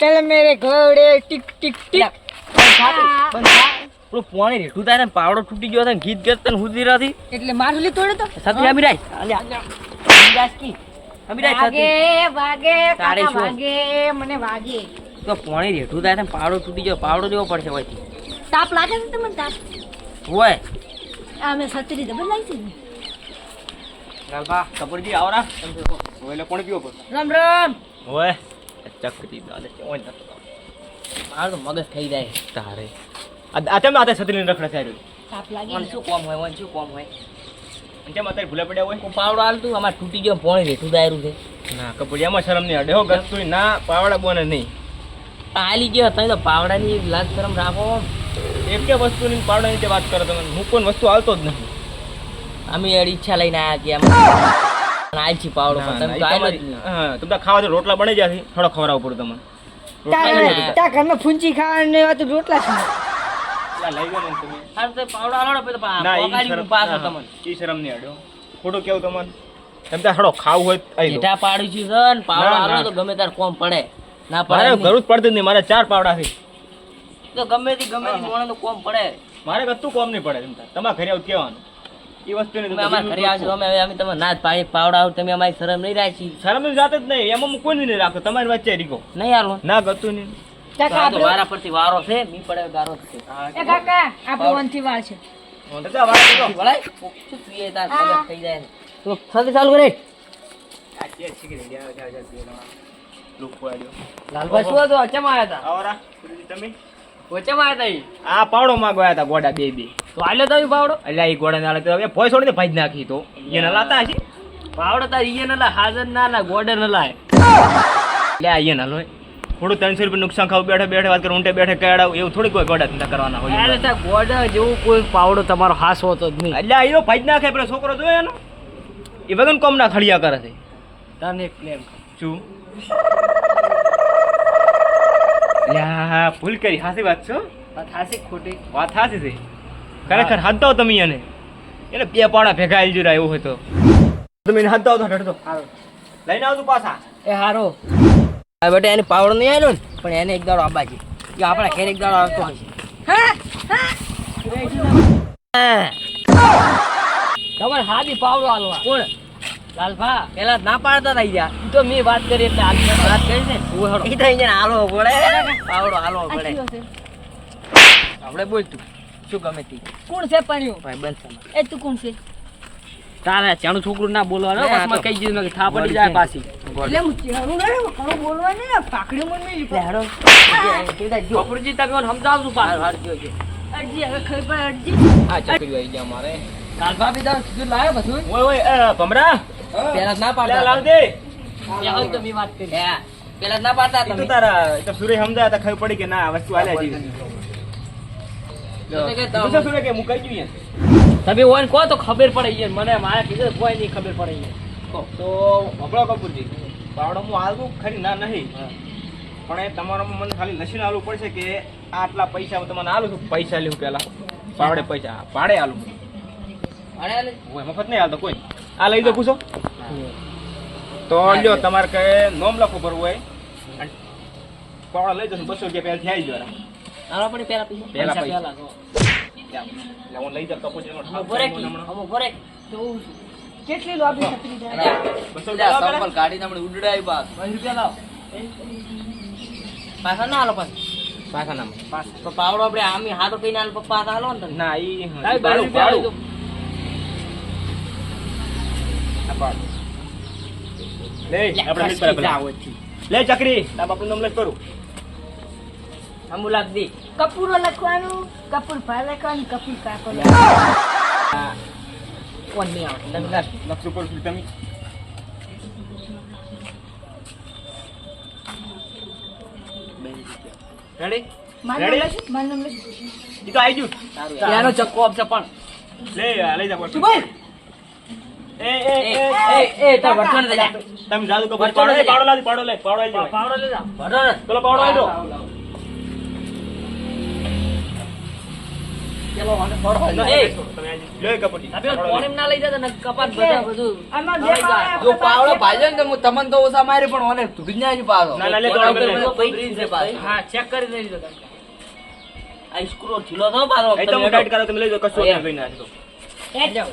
ચલ મેરે ઘોડે ટીક ટીક ટીક. પેલું પોણી રેઠું થાય પાવડો તૂટી ગયો તને ગીત ગત તને સુધી રાથી એટલે માર તોડે તો. સતી અમી રાય અમી રાય સતી વાગે તારે વાગે મને વાગે. તો પોણી રેઠું થાય ને પાવડો તૂટી ગયો પાવડો લેવો પડશે હોય તાપ લાગે છે તમને તાપ? હોય. આ સતરી ડબલ લાવી છે ગાલબા કપૂરજી આવો તમે કોણ પીવો પર રામ રામ. ઓય ચકરી દાદા ઓય ન મારું તો મગજ થઈ જાય તારે આ તેમ આતે સતરીને રખડે થાય તાપ લાગે મને ને. શું કોમ હોય મને શું કોમ હોય કેમ અત્યારે ભૂલે પડ્યા હોય પાવડો હાલતું અમારે તૂટી ગયો પોણી રેઠું દાયરું છે ના કપડિયામાં શરમ નહીં અડે હો ગતું ના પાવડા બોને નહીં હાલી ગયો તમે તો પાવડાની લાજ શરમ રાખો એક કે વસ્તુની પાવડાની તે વાત કરો તમે હું કોઈ વસ્તુ આવતો જ નથી અમે ઈચ્છા લઈને આવ્યા કે છી પાવડો પણ તમે તો જ નહીં. હા તમે ખાવા જો રોટલા બની જાય થોડો ખવરાવ પડે તમને. તા ઘરમાં ફૂંચી ખાવાની ને તો રોટલા છે લઈ ગયો ને તમે. હારું તો પાવડો હાલો પછી તો પા- ના ઈ પોકાડી શરમ પાછો તમને. ઈ શરમ નહીં અડ્યો ખોટું કેવું તમને? તમે થોડો ખાવું હોય તો આઈ છે પાવડો તો ગમે તાર કોમ પડે. ના મારે પડે ઘરું જ પડતું નહીં મારે ચાર પાવડા છે તો ગમે તે ગમે તે મોણે તો કોમ પડે. મારે કતું કોમ નહીં પડે તમારા. ઘરે આવું કહેવાનું. એ વસ્તુ તમે અમારા ઘરે આવશો અમે અમે તમે ના જ પાડી પાવડા આવું તમે અમારી શરમ નહીં રાખી. શરમની જાત જ નહીં એમાં હું કોઈ નહીં રાખતો તમારી વચ્ચે રીકો નહીં હાલો. ના ગતું નહીં. તો મારા પરથી વારો છે મી પડે ગારો છે. એ કાકા આપણો વનથી વાર છે. તો જા વાળા દીધો. વળાય. શું પીએ તાર થઈ જાય તો સાથે ચાલુ કરે. આ ચેર શીખી લે, જા, જા, જા. લુક લાલભાઈ શું હતો? અચમ આવ્યા હતા? આવરા, તમે? આ પાવડો માં ગયા હતા ગોડા બે બે. તો આલ્યો તો પાવડો? એટલે એ ગોડા ના તો હવે ભોય છોડીને ભાઈ નાખી તો. એને લાતા હશે પાવડો તાર ઈયે નલા હાજર ના લા ગોડે લાય લે આ એને લોય થોડું ત્રણસો રૂપિયા નુકસાન ખાવ બેઠે બેઠે વાત કરો ઊંટે બેઠે કડાવ એવું થોડી કોઈ ગોડા ધંધા કરવાના હોય અરે તા ગોડા જેવું કોઈ પાવડો તમારો હાસ હોતો જ નહીં. એટલે આયો ભાઈ નાખે પેલો છોકરો જોયો એનો? એ વગન કોમ ના ખડિયા કરે છે. તને એક પ્લેન શું? યા ભૂલ કરી. હાસી વાત છો હાસી ખોટી. વાત હાસી છે. ખરેખર હાંતાવ તમે એને. એને બે પાડા ભેગા આવી જરા એવું હોય તો. તમે એને હાંતાવ તો ઢળતો લઈને આવતું પાછા. એ હારો. આ બેટા એને પાવડો નહીં આવ્યો ને પણ એને એક દાડો આબા એ આપણા ઘેર એક દાડો આવતો હશે તમારે હાદી પાવડો હાલવા કોણ? લાલભા પેલા ના પાડતા થઈ ગયા તો મેં વાત કરી એટલે હાલ વાત કરી ને એ તો અહીંયા હાલવો પડે પાવડો હાલવો પડે આપણે બોલ તું શું ગમે તે કોણ છે પડ્યું ભાઈ બંધ એ તું કોણ છે તારે ચાણું છોકરું ના બોલવાનું બસમાં દીધું કે થા પડી જાય પાછી એટલે હું ચહેરું ના રહ્યું, ઘણું ને પાકડી મને મેલી પડે. કપૂરજી તમે મને સમજાવશું પાછું અરજી હવે ખબર અરજી આ ચકરી આવી ગયા મારે કાલભા બી સીધું લાવ્યો બધું ઓય ઓય ભમરા પેલા ના પાડતા લાવ દે પેલા તો મેં વાત કરી. પેલા ના પાડતા તમે. તારા તો સુરે સમજાય તો ખબર પડી કે ના વસ્તુ આલ્યા જેવી. તો તમે- પૂછો સુરે કે હું કઈ જોઈએ તમે હોય ને કહો તો ખબર પડે યાર મને મારા કીધું કોઈ નહીં ખબર પડે યાર તો ભગડો કપૂરજી પાવડો હું આલવું ખરી? ના નહીં. પણ એ તમારામાં મને ખાલી લસીને આલવું પડશે કે આટલા પૈસા હું તમને આલું છું? પૈસા લેવું પેલા. પાવડે પૈસા. પાડે ભાડે આલું. પાડે અરે. મફત નહીં હાલતો કોઈ. આ લઈ દો પૂછો. તો લ્યો તમારે કઈ નોમ લખવું ભરવું હોય અને પાવડા લઈ જશું બસો રૂપિયા જવાના પણ પેલા પૈસા પેલા પૈસા. એટલે હું લઈ ભરે કી. કેટલી લોબી છત્રી જાય બસો જા, રૂપિયા સંપલ પેલા? કાઢીને આપણે બાદ. પાંચ રૂપિયા લાવો. પાછા ના હાલો પાછા. પાછા નામ પાછા. તો પાવડો આપણે આમ હાથો કહીને હાલો પપ્પા હાલો ને ના એ ભાડું, ભાડું. લે આપણે મિલ પર લે ચકરી તાર બાપનું નામ લખ કરું. અમુ લાખ દી. કપૂરો લખવાનું કપૂર ભાઈ લખવાનું કપૂર કાકો કોણ નહીં લાગ. લખશું પડશું તમે? રેડી લખી મારું નામ લખી. ઈ તો આવી ગયું. યાનો ચક્કો આપશે પણ. લે લઈ જા પડશે. એ એ એ, એ એ, એ, દે તમે જાદુ પાડો પાડો પાડો લે પાડો. પેલો દો. પેલો. ના, તમે એ ના લઈ ને બધા બધું આમાં જે જો પાવડો ને હું તમને તો ઓછા મારી પણ ઓને તું ના, ના, લે, પૈકી છે પાછો. હા ચેક કરી દેજો તમે. આ સ્ક્રૂ ઢીલો એ તમે હું કરો તમે લઈ જાઓ કશું નહીં ના તો. જાઓ.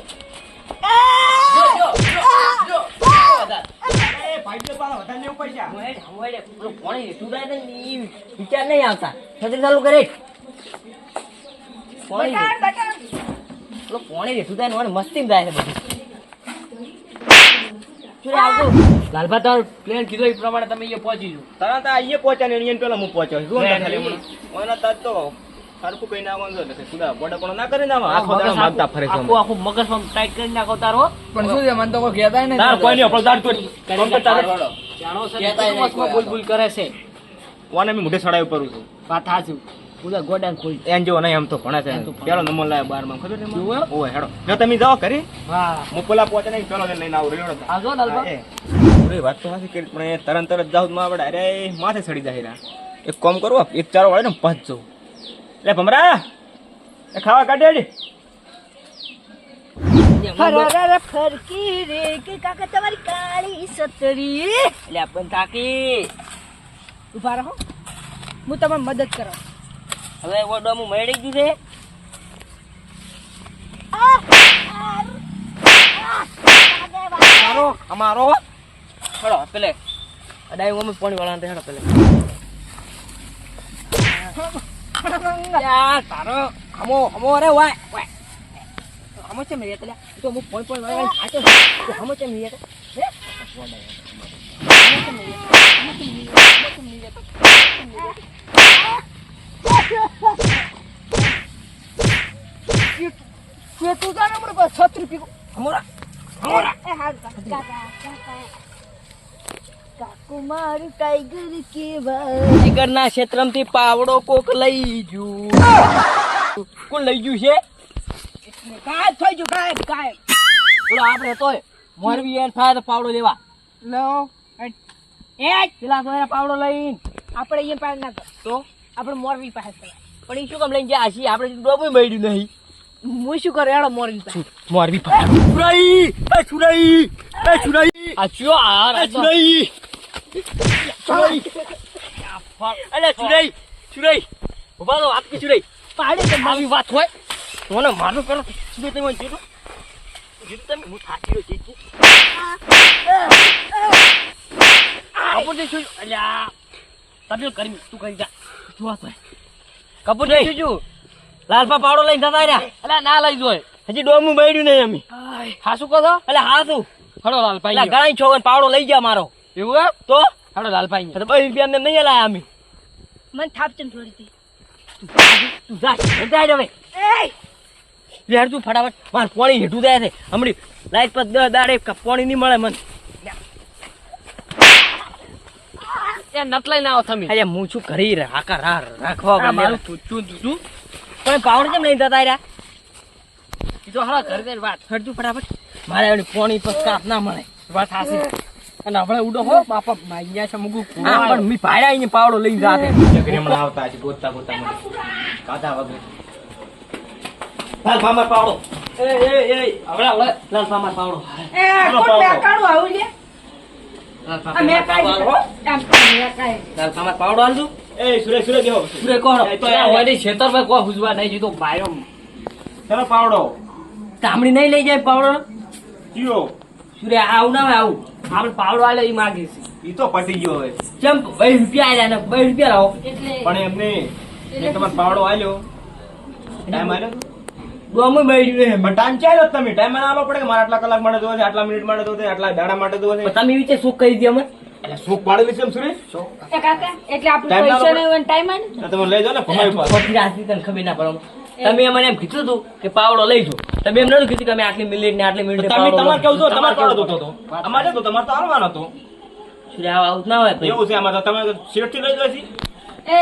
વિચાર નહીં આવતા છત્રી ચાલુ કરે પોણી. હેઠું જાય ને મસ્તી જાય છે બધું લાલભા તાર પ્લેન કીધો એ પ્રમાણે તમે અહીંયા પહોંચી જાઓ તરત અહીંયા પહોંચ્યા ને અહીંયા પેલા હું પહોંચ્યો શું ખાલી. ઓના તો સરખું કઈ નાખવાનું એટલે ખુદા ગોડા પણ ના કરી નાખો આખો દાડો માગતા ફરે છે આખું આખું મગજ આમ ટાઈટ કરી નાખો તારો. પણ શું છે મને તો કોઈ કહેતાય નહીં તાર કોઈ નહીં દાડ તો કોમ તો તારે જાણો છે કહેતાય નહીં મસ્તમાં કોઈ. બુલબુલ કરે છે. કોને મે મોઢે સડાવી કરું છું? વાત હાચું. પૂરા ગોડાને ખોલ એન જો નહીં આમ તો ભણે છે. પેલો નંબર લાવ્યો બારમાં ખબર છે જોવો? ઓય હેડો. જો તમે જાઓ કરી હા. હું પેલા પહોંચે નહીં પેલો લઈને આવું રેડો. આ જો લાલભા. હા, એ. ઓય, વાત તો સાચી કરી પણ એ તરત તરત જાવ તો આપણે અરે માથે સડી જાય રા. એક કામ કરો એક ચારો વાળે ને પાંચ જવું એટલે ભમરા ખાવા કાઢે હેડી. ફરકી રે કે કાકા તમારી કાળી સતરી એટલે આપણ કાકી ઊભા રહો હું તમને મદદ કરો હવે ઓડો હું મળી ગયું અમારો હેડો પેલે અડાઈ મમ્મી પાણી વાળા પેલે યાર તારો હમો હમો અરે વાય વાય હમો છે મેં પેલા તો હું પોઈ વાળા આતો તો હમો છે મેં હે તું છત્રી પીકો હમોરા કાકા. કાકુ મારું ટાઈગર કેવા ટાઈગરના ક્ષેત્રમથી પાવડો કોક લઈ ગયું કોણ લઈ ગયું છે? ગાયબ થઈ ગયું ગાયબ ગાયબ. બોલો આપણે તોય મોરબી એન થાય તો પાવડો લેવા. લો એ પેલા તો પાવડો લઈને આપણે અહીંયા પાસે ના તો? આપણે મોરબી પાસે પણ એ શું કામ લઈને જાય છીએ? આપણે ડોબું મળ્યું નહીં. હું શું કરે? હેડો મોરબી પાસે મોરબી સુરાઈ એ સુરાઈ એ સુરાઈ આ ચો આ સુરાઈ સુરાઈ અલે સુરાઈ સુરાઈ ઊભા તો વાત કે સુરાઈ પાડે તો મારી વાત હોય? મને મારો કરો સુરાઈ તમે જીતો. જીતો તમે? હું થાકી રહ્યો કપૂર જઈ શું? અલ્યા તમે કરી તું કરી જા. જોવા તો કપૂર જઈ શું લાલપા પાવડો લઈને જતા રહ્યા. એટલે ના લઈ જોય. હજી ડોમું બેડ્યું નહીં અમે. હા શું કહો છો? એટલે હા શું? હડો લાલભાઈ એટલે ઘણા છો પાવડો લઈ ગયા મારો. એવું એમ? તો? હડો લાલભાઈ તો બે રૂપિયા નહીં લાયા અમે. મને થાપચન થોડી હતી. તું જા જા હવે. એ તું ફટાફટ માર પાણી હેઠું જાય છે. હમણી લાઈટ પર દસ દાડે પાણી નહીં મળે મને. એ નત લઈને આવો તમે. અરે હું છું કરી રાખા રા રાખવા મારું તું તું પણ પાવડ કેમ નહીં જતા રહ્યા જો હા કરી દે વાત હટતું ફટાફટ. મારે એની પોણી પર કાપ ના મળે. વાત હાસી અને આપણે ઉડો હો બાપા માગ્યા છે મુગુ પણ મી ભાઈ આઈને પાવડો લઈને જાતે. જગરે હમણાં આવતા છે ગોતતા ગોતતા મને. કાધા વગર. લાલ મામા પાવડો. એ એ એ હવે હવે લાલ પામા પાવડો. એ કોણ મેકાણું આવું લે લાલ મેકાઈ પાવડો. લાલ પામા પાવડો આલજો. એ સુરે સુરેશ દેવો સુરે કોણ? તો તો આ હોય છેતર પર હુજવા નહીં જીતો? બાયરો ચલો પાવડો. તામડી નહીં લઈ જાય પાવડો? જીઓ સુરે આવું ના આવું. આપણે પાવડો આલે એ માગી છે ઈ તો પટી ગયો હવે. કેમ બે રૂપિયા આલ્યા ને બે રૂપિયા લાવો. એટલે પણ એમને મેં તમારો પાવડો આલ્યો. ટાઈમ આલ્યો? ગમે બેડ્યું પણ ટાઈમ ચાલ્યો તમે? ટાઈમ મને આલો પડે કે મારે આટલા કલાક માટે જોવે છે આટલા મિનિટ માટે જોવે છે આટલા દાડા માટે જોવે છે? તમે વિશે શું કહી દે અમે? એટલે સુખ પાડેલી છે એમ સુરેશ? એ કાકા એટલે આપણે ટાઈમ ના પૈસા ને ટાઈમ આવે તો તમે લઈ જાઓ ને ભમાઈ પાસે પછી રાતની તને ખબર ના પડે. તમે મને એમ કીધું હતું કે પાવડો લઈ જો તમે એમ નતું કીધું કે અમે આટલી મિનિટ ને આટલી મિનિટ તમે તમારે કેવું છો? તમારે પાડો જોતો હતો. અમારે તો તમારે તો હાલવાનો હતો. સુરે આવું આવું ના હોય એવું છે આમાં તો તમે શેઠથી લઈ જોઈ એ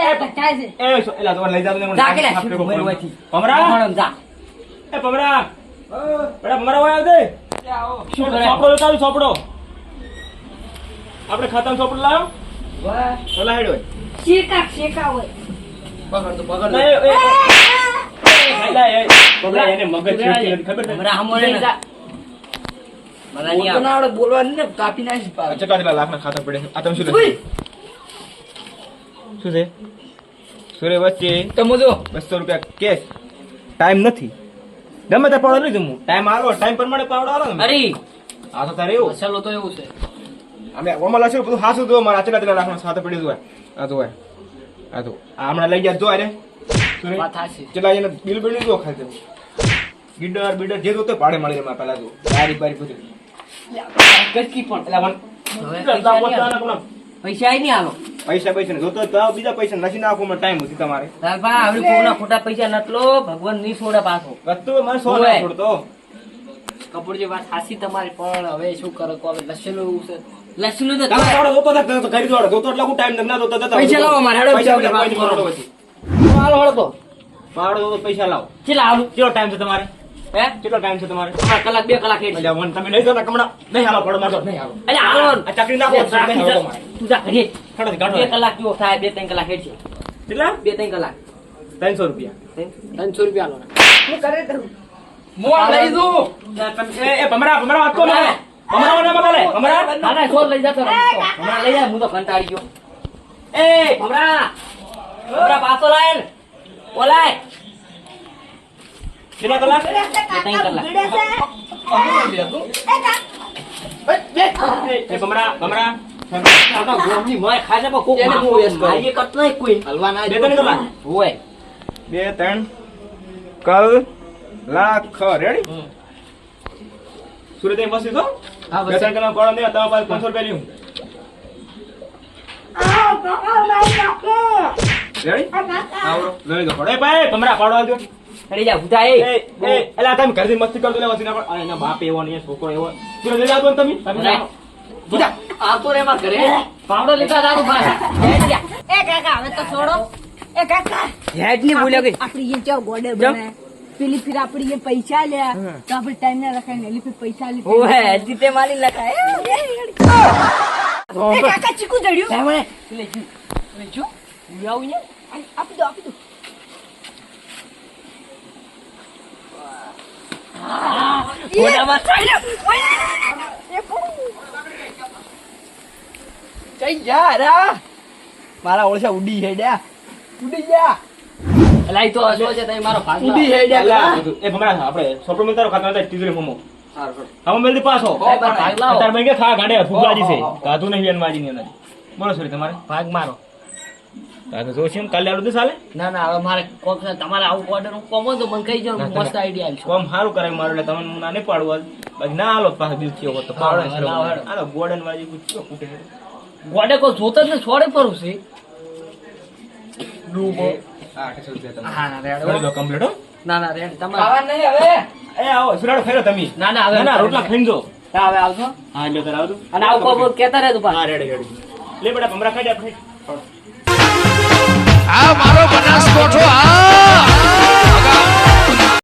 છે. એ શું- એલા તમારે લઈ જાવ ને મને જા કે લે, શીખું. હોયથી. ભમરા? ભણમ જા. એ ભમરા. બેટા ભમરા હોય આવજે. શું કરે? સોપડો લેતા સોપડો. આપણે ખાતામાં સોપડો લાવ્યો? ઓલા હેડ. હોય શેકા શેકા હોય. પકડ તો પકડ. એને મગજ ખબર? હમણાં નહીં નહીં બોલવાનું ને કાપી ખાતા પડે. આ તમે શું? શું છે? સુરે વચ્ચે? તમે જો. બસો રૂપિયા કેશ. ટાઈમ નથી. ગમે તે પાવડો લઈ જમું ટાઈમ આવો ટાઈમ પ્રમાણે પાવડો ને અરે. આ તો તારે એવું. મસાલો તો એવું છે. અમે ઓમાં બધું હાસું જો મારા આટલા આટલા લાખનો સાથે પડી જોય આ તો આ તો આ હમણાં લઈ ગયા જો હાચી. કેટલા એને બિલ બિલ જો ખાતે ગીડર બીડર જે જોતો ભાડે મળી મારે પહેલા તો. બારી બારી બધું. ગટકી પણ. પેલા વન પૈસા નહીં આલો. પૈસા પૈસા. જોતો તો બીજા પૈસા નથી નાખો મને ટાઈમ હતી તમારે. કોઈના ખોટા પૈસા નતલો ભગવાન નહીં છોડે પાછો. વસ્તુ મને સો. ના છોડતો. કપૂરજી વાત સાચી તમારી પણ હવે શું કરો? હવે લસેલું છે? લસેલું તો તમે પાવડો જોતો હતા તો કરી દો જોતો એટલે ટાઈમ ના જોતો હતા પૈસા લાવો મારે, હેડો પૈસા બીજા પૈસા વાત પાવડો કરો. પછી. હાલો હળો તો. પાવડો જોતો પૈસા લાવો. ચેલા આલું કેટલો ટાઈમ છે તમારે? હે? કેટલો ટાઈમ છે તમારે? તમારે કલાક બે કલાક એટલે વન તમે લઈ જાઓ ને કમણા નહીં હાલો પડો મારતો નહીં હાલો. અરે હાલો. આ ચાકરી નાખો બે તો નહીં હાલો તમારે. તું જા ઘરે હેડો ગાંઠો બે કલાક જેવો થાય બે ત્રણ કલાક હેડ છે. કેટલા? બે ત્રણ કલાક. ત્રણસો રૂપિયા. ત્રણસો રૂપિયા આલો હું કરે તો. મોં લઈ દઉં. એ એ ભમરા ભમરા વાત કો છોડ લઈ લઈ હું તો કંટાળી ગયો. એ ભમરા. ભમરા પાછો લાય ને. બોલાય કેટલા કલાક? બે ત્રણ કલાક. હલવા ના બે. ત્રણ કલ લાખ રેડી. સુરત એ બસ તો? હા, બે બસ. ત્રણ કલાક પાડો દે તમારા પાસે પાંચસો રૂપિયા લ્યું. આ પકડ મારી નાખે રેડી આ લઈ દો પડે ભાઈ ભમરા પાડો આવજો અરે જા ભૂતા એ. એ એ એલા તમે ઘરથી મસ્તી કરતો પણ. એના બાપ એવો ને છોકરો એવો. સુરત લઈ જાવ તમે. તમે ભૂતા આ તો રે માં ઘરે. પાવડો લેતા જાતો પાછા. એ કાકા હવે તો છોડો. એ કાકા. હેડની બોલ્યા ગઈ આપડી એ ચો ગોડે બને. પેલી ફિર આપડી એ પૈસા લે તો આપણે ટાઈમ ના રખાય ને એટલે પૈસા લે ઓહે જીતે મારી લખાય એ કાકા ચીકુ જડ્યું સામે લે જો લે જો આવું ને આપી દો આપી દો મારા ઓળશા ઉડી છે ઉડી જા એલા ઈ તો હસો છે તઈ મારો ભાગ ઉડી. હેડ્યા એ ભમરા આપણે સોપડો રહો ખાતા હતા તીજરી મોમો. હા મેલદી પાછો. અત્યારે મેં કે ખા ગાડે ફુગલાજી છે. કાધું નહીં વેનવાજી ની અંદર. બોલો સોરી તમારે? ભાગ મારો. જોશી કાલે આવડું તો ચાલે. ના ના હવે મારે કોક તમારે આવું ઓર્ડર હું કોમો તો મને કહી જાવ મસ્ત આઈડિયા આલશો કોમ સારું કરાય મારું એટલે તમને ના નહીં પાડવા બાકી ના હાલો પાછો દિલ થયો તો પાડો હાલો. ગોડન વાજી કુછ કુટે ગોડે કોઈ જોતો જ ને છોડે ફરું છે. એ, આઠસો રૂપિયા હા ના રેડ દો complete હો. ના ના રેડ તમારે. ખાવા નહીં હવે. એ આવો સુરાડો ખેરો તમે. ના ના હવે ના ના રોટલા ખાઈને જો. હવે આવશો હા એટલે તારે આવજો. અને આવું હા પાછું. Ready ready. લે બેટા ભમરા ખાઈ દે આપણે. આ મારો બનાસકોઠો આ